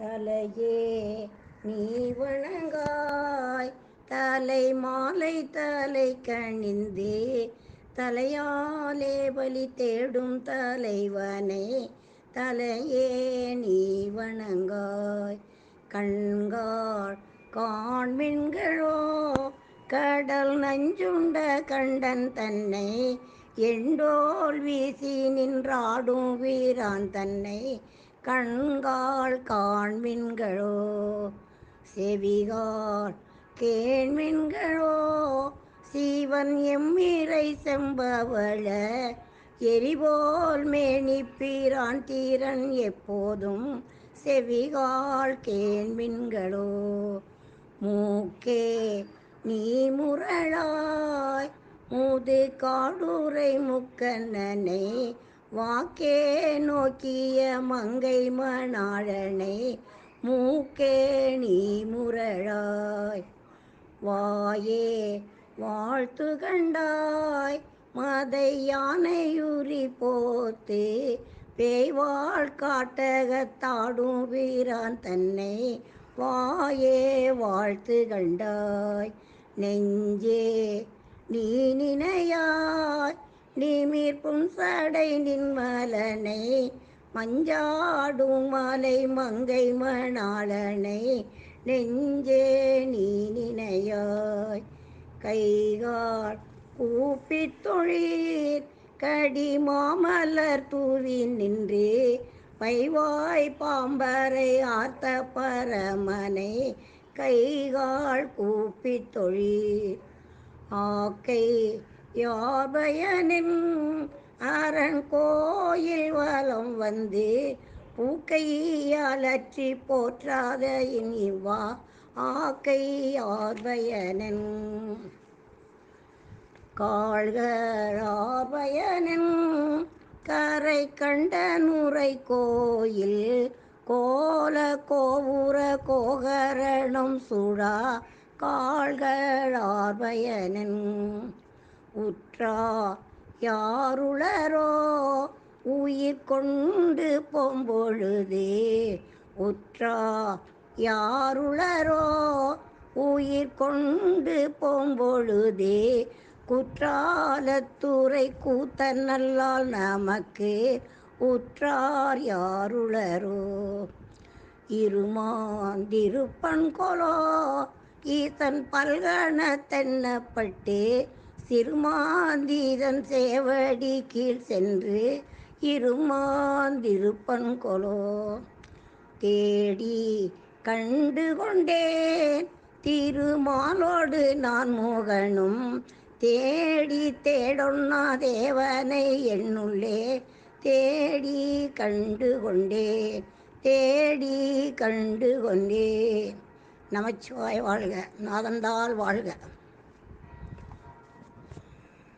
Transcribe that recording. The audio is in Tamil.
தலையே நீ வணங்காய். தலை மாலை தலை கணிந்தே தலையாலே பலி தேடும் தலைவனை. தலையே நீ வணங்காய். கண்காள் காண்மின்களோ கடல் நஞ்சுண்ட கண்டன் தன்னை. எண்டோல் வீசி நின்றாடும் வீரான் தன்னை. கண்கால் காண்மின்களோ செவிகால் கேண்மின்களோ சீவன் எம்மிரை செம்பவள எரிபோல் மேனிப்பீரான் தீரன் எப்போதும் செவிகால் கேண்மின்களோ. மூக்கே நீ முரளாய் மூது காடுரை முக்கண்ணனை வாக்கே நோக்கிய மங்கை மணாழனை மூக்கே நீ முரழாய். வாயே வாழ்த்து கண்டாய் மதை யானையுரி போத்து பேய்வாழ் காட்டகத்தாடும் வீரான் தன்னை. வாயே வாழ்த்து கண்டாய் நெஞ்சே நீ நினையா நீமீர் புன்சடை நின்மலனை மஞ்சாடும் மாலை மங்கை மணாளனை நெஞ்சே நீ நினையாய். கைகால் கூப்பித் தொழீர் கடி மாமலர் தூவி நின்றே பைவாய் பாம்பரை ஆர்த்த பரமனை கைகால் கூப்பித் தொழீர் ஆக்கை யோபயனின் அரண் கோயில் வலம் வந்து பூக்கையாலற்றி போற்றாத இனிவா ஆக்கை யார்பயனின் காள்கராபயனின் கரை கண்ட நுரை கோயில் கோல கோபுர கோகரணம் சுழா காள்களார்பயனின் உற்றா யாருளரோ? உயிர் கொண்டு போம்பொழுதே உற்றா யாருளரோ? உயிர் கொண்டு போம்பொழுதே குற்றாலத்துறை கூத்தன் நல்லால் நமக்கு உற்றார் யாருளரோ? இருமாந்திருப்பன் கொலோ ஈசன் பல்கண தென்னப்பட்டு சிறுமாந்தீதன் சேவடி கீழ் சென்று இருமாந்திருப்பன் கொலோ. தேடி கண்டு கொண்டேன் திருமாலோடு நான் மோகனும். தேடி தேடொன்னா தேவனை என்னுள்ளே. தேடி கண்டு கொண்டேன் தேடி கண்டு கொண்டேன். நமச்சிவாய் வாழ்க நாதந்தால் வாழ்க.